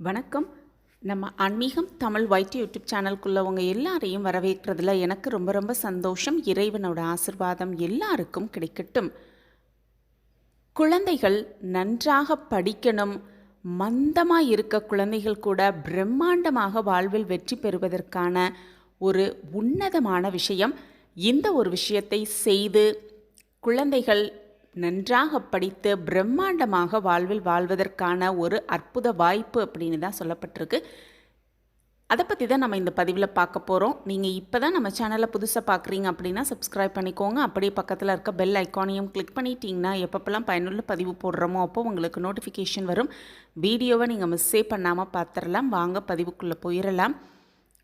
வணக்கம். நம்ம ஆன்மீகம் தமிழ் வைட் யூடியூப் சேனல்குள்ளவங்க எல்லாரையும் வரவேற்கிறதுல எனக்கு ரொம்ப ரொம்ப சந்தோஷம். இறைவனோட ஆசிர்வாதம் எல்லாருக்கும் கிடைக்கட்டும். குழந்தைகள் நன்றாக படிக்கணும். மந்தமாக இருக்க குழந்தைகள் கூட பிரம்மாண்டமாக வாழ்வில் வெற்றி பெறுவதற்கான ஒரு உன்னதமான விஷயம். இந்த ஒரு விஷயத்தை செய்து குழந்தைகள் நன்றாக படித்து பிரம்மாண்டமாக வாழ்வில் வாழ்வதற்கான ஒரு அற்புத வாய்ப்பு அப்படின்னு தான் சொல்லப்பட்டிருக்கு. அதை பற்றி தான் நம்ம இந்த பதிவில் பார்க்க போகிறோம் நீங்கள் இப்போ தான் நம்ம சேனலை புதுசாக பார்க்குறீங்க அப்படின்னா சப்ஸ்கிரைப் பண்ணிக்கோங்க. அப்படியே பக்கத்தில் இருக்க பெல் ஐக்கானையும் கிளிக் பண்ணிட்டீங்கன்னா எப்பப்பெல்லாம் பயனுள்ள பதிவு போடுறோமோ அப்போ உங்களுக்கு நோட்டிஃபிகேஷன் வரும். வீடியோவை நீங்கள் மிஸ்ஸே பண்ணாமல் பார்த்துடலாம். வாங்க பதிவுக்குள்ளே போயிடலாம்.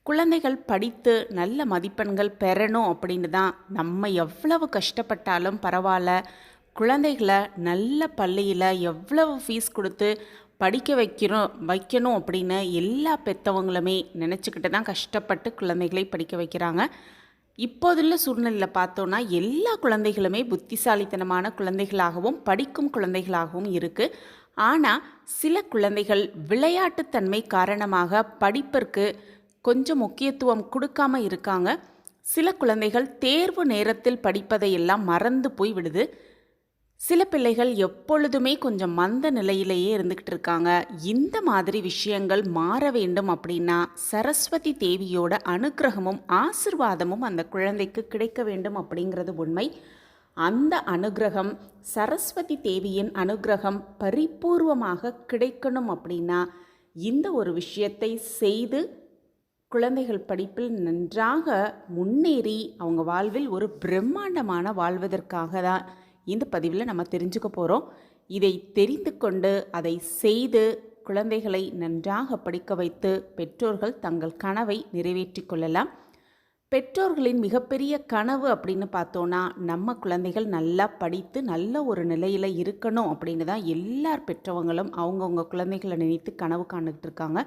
குழந்தைகள் படித்து நல்ல மதிப்பெண்கள் பெறணும் அப்படின்னு தான் நம்ம எவ்வளவு கஷ்டப்பட்டாலும் பரவாயில்ல. குழந்தைகளை நல்ல பள்ளியில் எவ்வளவு ஃபீஸ் கொடுத்து படிக்க வைக்கிறோம் வைக்கணும் அப்படின்னு எல்லா பெற்றவங்களுமே நினச்சிக்கிட்டு தான் கஷ்டப்பட்டு குழந்தைகளை படிக்க வைக்கிறாங்க. இப்போதுள்ள சூழ்நிலையில் பார்த்தோன்னா எல்லா குழந்தைகளுமே புத்திசாலித்தனமான குழந்தைகளாகவும் படிக்கும் குழந்தைகளாகவும் இருக்குது ஆனால் சில குழந்தைகள் விளையாட்டுத்தன்மை காரணமாக படிப்பிற்கு கொஞ்சம் முக்கியத்துவம் கொடுக்காம இருக்காங்க. சில குழந்தைகள் தேர்வு நேரத்தில் படிப்பதை எல்லாம் மறந்து போய் விடுது. சில பிள்ளைகள் எப்பொழுதுமே கொஞ்சம் மந்த நிலையிலேயே இருந்துக்கிட்டு இருக்காங்க. இந்த மாதிரி விஷயங்கள் மாற வேண்டும் அப்படின்னா சரஸ்வதி தேவியோட அனுக்கிரகமும் ஆசிர்வாதமும் அந்த குழந்தைக்கு கிடைக்க வேண்டும் அப்படிங்கிறது உண்மை. அந்த அனுகிரகம் சரஸ்வதி தேவியின் அனுகிரகம் பரிபூர்வமாக கிடைக்கணும் அப்படின்னா இந்த ஒரு விஷயத்தை செய்து குழந்தைகள் படிப்பில் நன்றாக முன்னேறி அவங்க வாழ்வில் ஒரு பிரம்மாண்டமான வாழ்வதற்காக தான் இந்த பதிவில் நம்ம தெரிஞ்சுக்க போகிறோம் இதை தெரிந்து கொண்டு அதை செய்து குழந்தைகளை நன்றாக படிக்க வைத்து பெற்றோர்கள் தங்கள் கனவை நிறைவேற்றி கொள்ளலாம். பெற்றோர்களின் மிகப்பெரிய கனவு அப்படின்னு பார்த்தோன்னா நம்ம குழந்தைகள் நல்லா படித்து நல்ல ஒரு நிலையில் இருக்கணும் அப்படின்னு தான் எல்லார் பெற்றவங்களும் அவங்கவுங்க குழந்தைகளை நினைத்து கனவு காண்டுகிட்டு இருக்காங்க.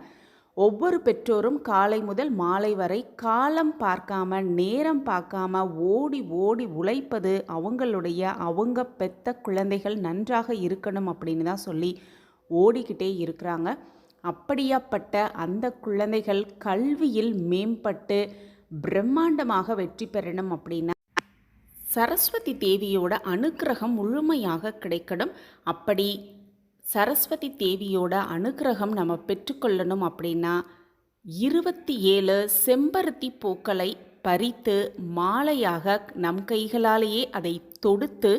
ஒவ்வொரு பெற்றோரும் காலை முதல் மாலை வரை காலம் பார்க்காம நேரம் பார்க்காம ஓடி ஓடி உழைப்பது அவங்களுடைய அவங்க பெத்த குழந்தைகள் நன்றாக இருக்கணும் அப்படின்னு தான் சொல்லி ஓடிக்கிட்டே இருக்கிறாங்க. அப்படியாப்பட்ட அந்த குழந்தைகள் கல்வியில் மேம்பட்டு பிரம்மாண்டமாக வெற்றி பெறணும் அப்படின்னா சரஸ்வதி தேவியோட அனுக்கிரகம் முழுமையாக கிடைக்கணும். அப்படி சரஸ்வதி தேவியோட அனுக்கிரகம் நம்ம பெற்றுக்கொள்ளணும் அப்படின்னா இருபத்தி ஏழு செம்பருத்தி பூக்களை பறித்து மாலையாக நம் கைகளாலேயே அதை தொடுத்து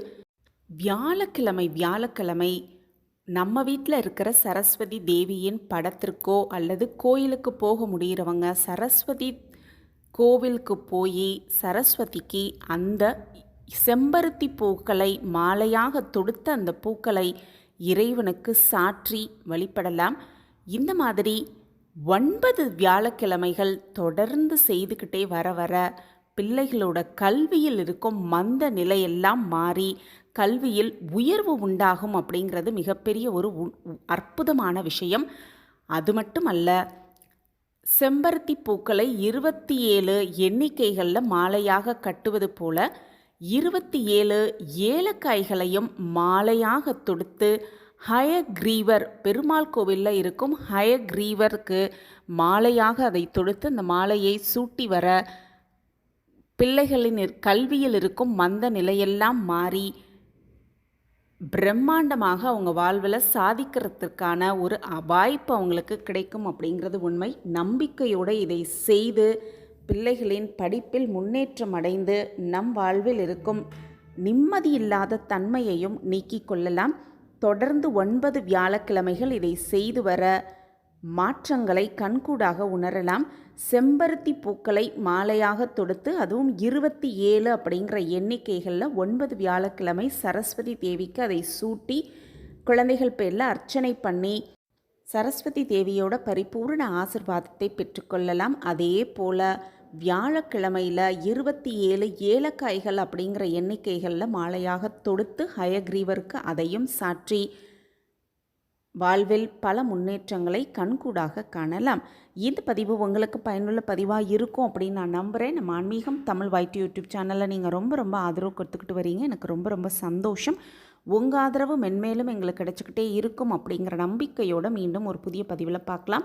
வியாழக்கிழமை வியாழக்கிழமை நம்ம வீட்டில் இருக்கிற சரஸ்வதி தேவியின் படத்திற்கோ அல்லது கோயிலுக்கு போக முடிகிறவங்க சரஸ்வதி கோவிலுக்கு போய் சரஸ்வதிக்கு அந்த செம்பருத்தி பூக்களை மாலையாக தொடுத்த அந்த பூக்களை இறைவனுக்கு சாற்றி வழிபடலாம். இந்த மாதிரி ஒன்பது வியாழக்கிழமைகள் தொடர்ந்து செய்துக்கிட்டே வர வர பிள்ளைகளோட கல்வியில் இருக்கும் மந்த நிலையெல்லாம் மாறி கல்வியில் உயர்வு உண்டாகும் அப்படிங்கிறது மிகப்பெரிய ஒரு அற்புதமான விஷயம். அது மட்டுமல்ல செம்பருத்தி பூக்களை இருபத்தி ஏழு எண்ணிக்கைகளில் மாலையாக கட்டுவது போல இருபத்தி ஏழு ஏலக்காய்களையும் மாலையாக தொடுத்து ஹயக்ரீவர் பெருமாள் கோவிலில் இருக்கும் ஹயக்ரீவருக்கு மாலையாக அதை தொடுத்து அந்த மாலையை சூட்டி வர பிள்ளைகளின் கல்வியில் இருக்கும் மந்த நிலையெல்லாம் மாறி பிரம்மாண்டமாக அவங்க வாழ்வில் சாதிக்கிறதுக்கான ஒரு வாய்ப்பு அவங்களுக்கு கிடைக்கும் அப்படிங்கிறது உண்மை. நம்பிக்கையோடு இதை செய்து பிள்ளைகளின் படிப்பில் முன்னேற்றம் அடைந்து நம் வாழ்வில் இருக்கும் நிம்மதியில்லாத தன்மையையும் நீக்கிக் கொள்ளலாம். தொடர்ந்து ஒன்பது வியாழக்கிழமைகள் இதை செய்து வர மாற்றங்களை கண்கூடாக உணரலாம். செம்பருத்தி பூக்களை மாலையாக தொடுத்து அதுவும் இருபத்தி ஏழு அப்படிங்கிற எண்ணிக்கைகளில் ஒன்பது வியாழக்கிழமை சரஸ்வதி தேவிக்கு அதை சூட்டி குழந்தைகள் பேரில் அர்ச்சனை பண்ணி சரஸ்வதி தேவியோட பரிபூர்ண ஆசிர்வாதத்தை பெற்றுக்கொள்ளலாம் அதே போல் வியாழக்கிழமையில் இருபத்தி ஏழு ஏலக்காய்கள் அப்படிங்கிற எண்ணிக்கைகளில் மாலையாக தொடுத்து ஹயக்ரீவருக்கு அதையும் சாற்றி. வாழ்வில் பல முன்னேற்றங்களை கண்கூடாக காணலாம். இந்த பதிவு உங்களுக்கு பயனுள்ள பதிவாக இருக்கும் அப்படின்னு நான் நம்புகிறேன் நம்ம ஆன்மீகம் தமிழ் வைட் யூடியூப் சேனலில் நீங்கள் ரொம்ப ரொம்ப ஆதரவு கொடுத்துக்கிட்டு வரீங்க. எனக்கு ரொம்ப ரொம்ப சந்தோஷம். உங்கள் ஆதரவு மென்மேலும் எங்களுக்கு கிடைச்சிக்கிட்டே இருக்கும் அப்படிங்கிற நம்பிக்கையோடு மீண்டும் ஒரு புதிய பதிவில் பார்க்கலாம்.